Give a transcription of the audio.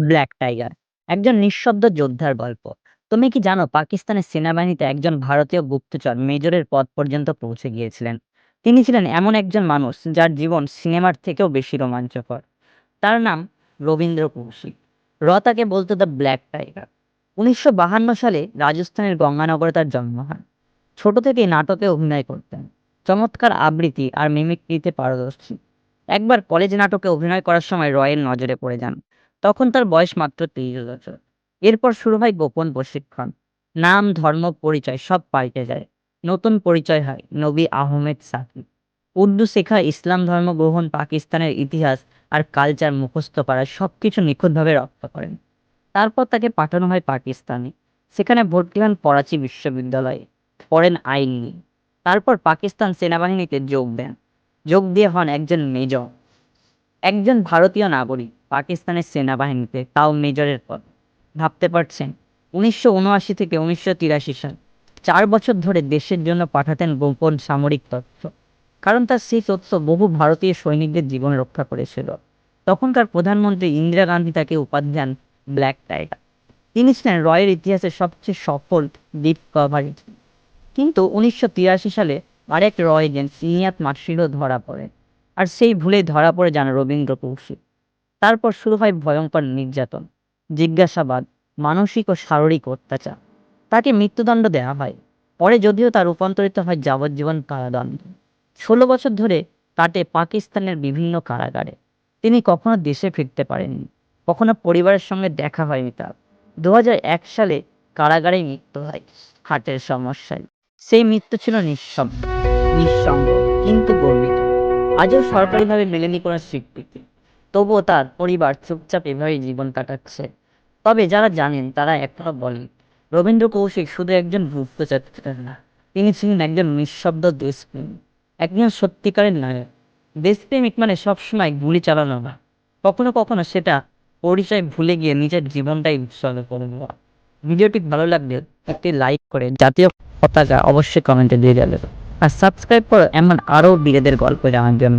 Black tiger একজন নিঃশব্দ যোদ্ধার গল্প। তুমি কি জানো পাকিস্তানের সেনাবাহিনীতে একজন ভারতীয় গুপ্তচর মেজরের পদ পর্যন্ত পৌঁছে গিয়েছিলেন? তিনি ছিলেন এমন একজন মানুষ যার জীবন সিনেমার থেকেও বেশি রোমাঞ্চকর। তার নাম রবীন্দ্র কৌশিক। র তাকে বলতো দ্য ব্ল্যাক টাইগার উনিশশো সালে রাজস্থানের গঙ্গানগরে তার জন্ম হয়। ছোট থেকেই নাটকে অভিনয় করতেন। চমৎকার আবৃত্তি আর মিমিক্রিতে পারদর্শী। একবার কলেজ নাটকে অভিনয় করার সময় রয়ের নজরে পড়ে যান। তখন তার বয়স মাত্র তিরিশ বছর। এরপর শুরু হয় গোপন প্রশিক্ষণ। নাম, ধর্ম, পরিচয় সব পাল্টে যায়। নতুন পরিচয় হয় নবী আহমেদ সাকিব। উর্দু শেখা ইসলাম ধর্ম গ্রহণ, পাকিস্তানের ইতিহাস আর কালচার মুখস্থ করা সব কিছু নিখুঁতভাবে রক্ষা করেন। তারপর তাকে পাঠানো হয় পাকিস্তানে। সেখানে ভর্তি হন করাচি বিশ্ববিদ্যালয়ে। পড়েন আইন নিয়ে। তারপর পাকিস্তান সেনাবাহিনীতে যোগ দেন। যোগ দিয়ে হন একজন মেজর। একজন ভারতীয় নাগরিক পাকিস্তানের সেনাবাহিনীতে তাও মেজরের পদ। ভাবতে পারছেন, উনিশশো উনআশি থেকে উনিশশো তিরাশি সাল, চার বছর ধরে দেশের জন্য পাঠাতেন গোপন সামরিক তথ্য। কারণ তার সেই তথ্য বহু ভারতীয় সৈনিকদের জীবন রক্ষা করেছিল। তখনকার প্রধানমন্ত্রী ইন্দিরা গান্ধী তাকে উপাধি দেন ব্ল্যাক টাইগার। তিনি ছিলেন রয়ের ইতিহাসে সবচেয়ে সফল ডিপ কভারেজ কিন্তু উনিশশো তিরাশি সালে আরেক রয় এজেন্ট সিনিয়াত মার্শিলও ধরা পড়ে আর সেই ভুলেই ধরা পড়ে যান রবীন্দ্র কৌশিক। তারপর শুরু হয় ভয়ঙ্কর নির্যাতন, জিজ্ঞাসাবাদ, মানসিক ও শারীরিক অত্যাচার। তাকে মৃত্যুদণ্ড দেওয়া হয়। পরে যদিও তার রূপান্তরিত হয় যাবজ্জীবন কারাদণ্ড। ষোলো বছর ধরে কাটে পাকিস্তানের বিভিন্ন কারাগারে। তিনি কখনো দেশে ফিরতে পারেননি। কখনো পরিবারের সঙ্গে দেখা হয়নি তার। দু সালে কারাগারে মৃত্যু হয় হার্টের সমস্যায়। সেই মৃত্যু ছিল নিঃশব্দ নিঃসঙ্গ। কিন্তু আজও সরকারিভাবে মেলেনি কোনো স্বীকৃতি। তবুও তার পরিবার চুপচাপ এভাবেই জীবন কাটাচ্ছে। তবে যারা জানেন, তারা এখনও বলেন, রবীন্দ্র কৌশিক শুধু একজন গুপ্তচর না, তিনি ছিলেন একজন নিঃশব্দ দেশপ্রেমী একজন সত্যিকারের নায়ক। দেশপ্রেমিক মানে সবসময় গুলি চালানো না কখনো কখনো সেটা পরিচয় ভুলে গিয়ে নিজের জীবনটাই উৎসর্গ করে দেওয়া। ভিডিওটি ভালো লাগলে একটি লাইক করে জাতীয় পতাকা অবশ্যই কমেন্টে দিয়ে যাবে আর সাবস্ক্রাইব করো এমন আরও বিরেদের গল্প জানার জন্য।